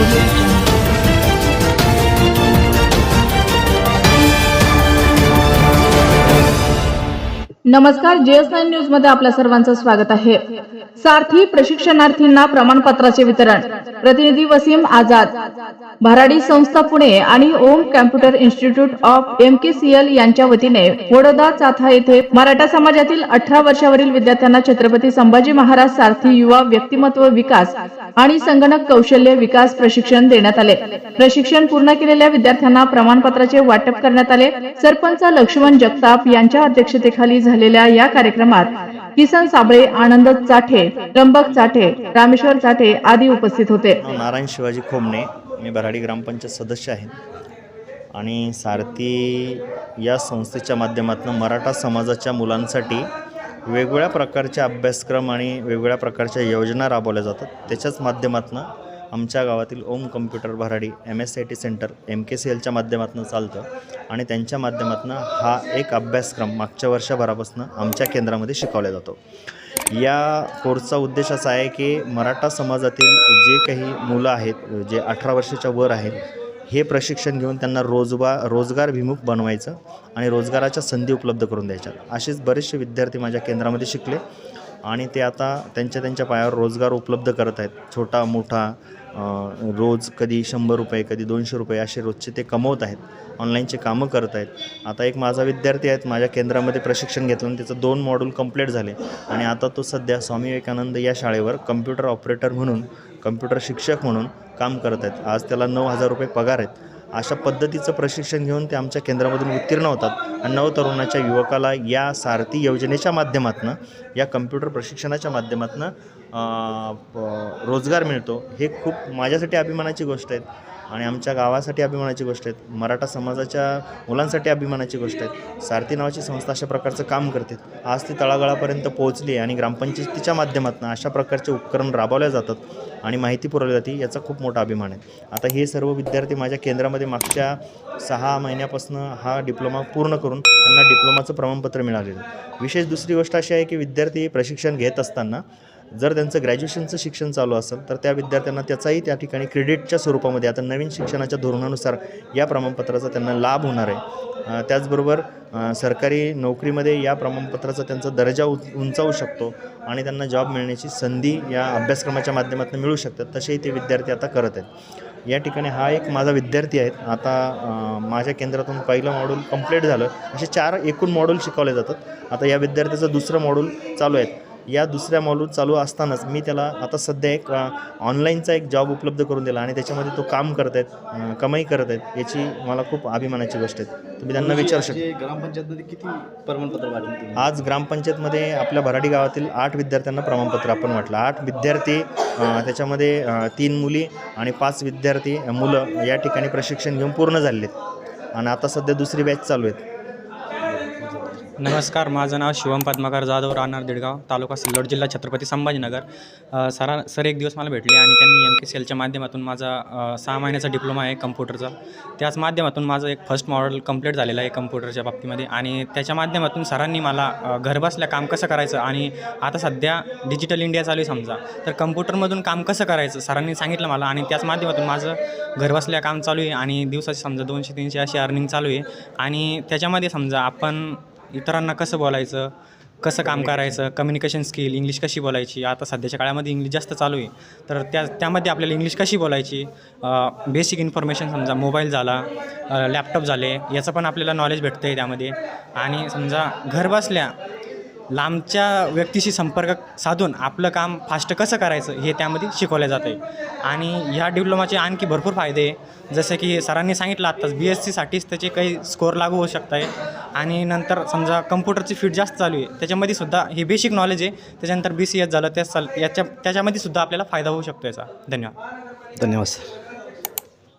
Absolute नमस्कार JS nine न्यूजमध्ये आपल्या सर्वांचं स्वागत आहे. सारथी प्रशिक्षणार्थींना प्रमाणपत्राचे वितरण. प्रतिनिधी वसीम आझाद भराडी संस्था पुणे आणि Om computer institute of MKCL यांच्या वतीने वडोदा चाथा येथे मराठा समाजातील अठरा वर्षावरील विद्यार्थ्यांना छत्रपती संभाजी महाराज सारथी युवा व्यक्तिमत्व विकास आणि संगणक कौशल्य विकास प्रशिक्षण देण्यात आले. प्रशिक्षण पूर्ण केलेल्या विद्यार्थ्यांना प्रमाणपत्राचे वाटप करण्यात आले. सरपंच लक्ष्मण जगताप यांच्या अध्यक्षतेखाली झाले. झालेल्या या कार्यक्रमात किसन साबळे आनंद चाठे त्र्यंबक चाठे रामेश्वर चाठे आदी उपस्थित होते. नारायण शिवाजी खोमणे मी बराडी ग्रामपंचायत सदस्य आहे. आणि सारथी या संस्थेच्या माध्यमातून मराठा समाजाच्या मुलांसाठी वेगवेगळ्या प्रकारचे अभ्यासक्रम आणि वेगवेगळ्या प्रकारच्या योजना राबवल्या जातात. त्याच्याच माध्यमातून आमच्या गावातील Om computer Bharadi M S C I T centre M K C एलच्या माध्यमातून चालतं आणि त्यांच्या माध्यमातून हा एक अभ्यासक्रम मागच्या वर्षभरापासून आमच्या केंद्रामध्ये शिकवला जातो. या कोर्सचा उद्देश असा आहे की मराठा समाजातील जे काही मुलं आहेत जे अठरा वर्षाच्या वर आहेत हे प्रशिक्षण घेऊन त्यांना रोजबा रोजगारभिमुख बनवायचं आणि रोजगाराच्या संधी उपलब्ध करून द्यायच्या. असेच बरेचसे विद्यार्थी माझ्या केंद्रामध्ये शिकले आणि ते आता त्यांच्या त्यांच्या पायावर रोजगार उपलब्ध करत आहेत. छोटा मोठा रोज कधी शंभर रुपये कधी दोनशे रुपये असे रोजचे ते कमवत आहेत. ऑनलाईनचे कामं करत आहेत. आता एक माझा विद्यार्थी आहेत माझ्या केंद्रामध्ये प्रशिक्षण घेतलं आणि त्याचं दोन मॉड्यूल कंप्लीट झाले. आणि आता तो सध्या स्वामी विवेकानंद या शाळेवर कम्प्युटर ऑपरेटर म्हणून कम्प्युटर शिक्षक म्हणून काम करत आहेत. आज त्याला नऊ हजार रुपये पगार आहेत. अशा पद्धतीचं प्रशिक्षण घेऊन ते आमच्या केंद्रामधून उत्तीर्ण होतात. आणि नवतरुणाच्या युवकाला या सारथी योजनेच्या माध्यमातून या कम्प्युटर प्रशिक्षणाच्या माध्यमातून रोजगार मिळतो. हे खूप माझ्यासाठी अभिमानाची गोष्ट आहेत आणि आमच्या गावासाठी अभिमानाची गोष्ट आहेत. मराठा समाजाच्या मुलांसाठी अभिमानाची गोष्ट आहेत. सारथी नावाची संस्था अशा प्रकारचं काम करते. आज ती तळागाळापर्यंत पोहोचली आणि ग्रामपंचायतीच्या माध्यमातून अशा प्रकारचे उपक्रम राबवले जातात आणि माहिती पुरवली जाते याचा खूप मोठा अभिमान आहे. आता हे सर्व विद्यार्थी माझ्या केंद्रामध्ये मागच्या सहा महिन्यापासून हा डिप्लोमा पूर्ण करून त्यांना डिप्लोमाचं प्रमाणपत्र मिळालेलं आहे. विशेष दुसरी गोष्ट अशी आहे की विद्यार्थी प्रशिक्षण घेत असताना जर त्यांचं ग्रॅज्युएशनचं शिक्षण चालू असेल तर त्या विद्यार्थ्यांना त्याचाही त्या ठिकाणी क्रेडिटच्या स्वरूपामध्ये आता नवीन शिक्षणाच्या धोरणानुसार या प्रमाणपत्राचा त्यांना लाभ होणार आहे. त्याचबरोबर सरकारी नोकरीमध्ये या प्रमाणपत्राचा त्यांचा दर्जा उ उंचावू शकतो आणि त्यांना जॉब मिळण्याची संधी या अभ्यासक्रमाच्या माध्यमातून मिळू शकतात तसेही ते विद्यार्थी आता करत आहेत. या ठिकाणी हा एक माझा विद्यार्थी आहेत. आता माझ्या केंद्रातून पहिलं मॉड्यूल कंप्लीट झालं. असे चार एकूण मॉड्यूल शिकवले जातात. आता या विद्यार्थ्याचं दुसरं मॉड्यूल चालू आहे. या दुसऱ्या मॉड्यूल चालू असतानाच मी त्याला आता सध्या एक ऑनलाईनचा एक जॉब उपलब्ध करून दिला आणि त्याच्यामध्ये तो काम करत आहेत कमाई करत आहेत याची मला खूप अभिमानाची गोष्ट आहे. तुम्ही त्यांना विचारू शकता जे ग्रामपंचायतमध्ये किती प्रमाणपत्र वाटले आज ग्रामपंचायतमध्ये आपल्या भराडी गावातील आठ विद्यार्थ्यांना प्रमाणपत्र आपण वाटलं आठ विद्यार्थी त्याच्यामध्ये तीन मुली आणि पाच विद्यार्थी मुलं या ठिकाणी प्रशिक्षण घेऊन पूर्ण झालेले आहेत. आणि आता सध्या दुसरी बॅच चालू आहेत. नमस्कार माझं नाव शिवम पद्माकर जाधव राहणार दिडगाव तालुका सिल्लोड जिल्हा छत्रपती संभाजीनगर. सरा सर एक दिवस मला भेटले आणि त्यांनी एम के सी एलच्या माध्यमातून माझा सहा महिन्याचा डिप्लोमा आहे कम्प्युटरचा. त्याच माध्यमातून माझं एक फर्स्ट मॉडेल कंप्लीट झालेलं आहे कम्प्युटरच्या बाबतीमध्ये आणि त्याच्या माध्यमातून सरांनी मला घरबसल्या काम कसं करायचं आणि आता सध्या डिजिटल इंडिया चालू आहे समजा. तर कम्प्युटरमधून काम कसं करायचं सरांनी सांगितलं मला आणि त्याच माध्यमातून माझं घरबसल्या काम चालू आहे आणि दिवसाची समजा दोनशे तीनशे अशी अर्निंग चालू आहे. आणि त्याच्यामध्ये समजा आपण इतरांना कसं बोलायचं कसं काम करायचं कम्युनिकेशन स्किल इंग्लिश कशी बोलायची? आता सध्याच्या काळामध्ये इंग्लिश जास्त चालू आहे. तर त्या त्यामध्ये आपल्याला इंग्लिश कशी बोलायची? बेसिक इन्फॉर्मेशन समजा मोबाईल झाला लॅपटॉप झाले याचं पण आपल्याला नॉलेज भेटतं आहे त्यामध्ये. आणि समजा घरबसल्या लांबच्या व्यक्तीशी संपर्क साधून आपलं काम फास्ट कसं करायचं हे त्यामध्ये शिकवलं जातं आहे आणि ह्या डिप्लोमाचे आणखी भरपूर फायदे आहे. जसं की सरांनी सांगितलं आत्ताच बी एस सीसाठीच त्याचे काही स्कोअर लागू होऊ शकत आहे आणि नंतर समजा कम्प्युटरची फीट जास्त चालू आहे त्याच्यामध्ये सुद्धा हे बेसिक नॉलेज आहे. त्याच्यानंतर बी सी एस झालं त्या चाल याच्या त्याच्यामध्ये सुद्धा आपल्याला फायदा होऊ शकतो याचा. धन्यवाद. धन्यवाद सर.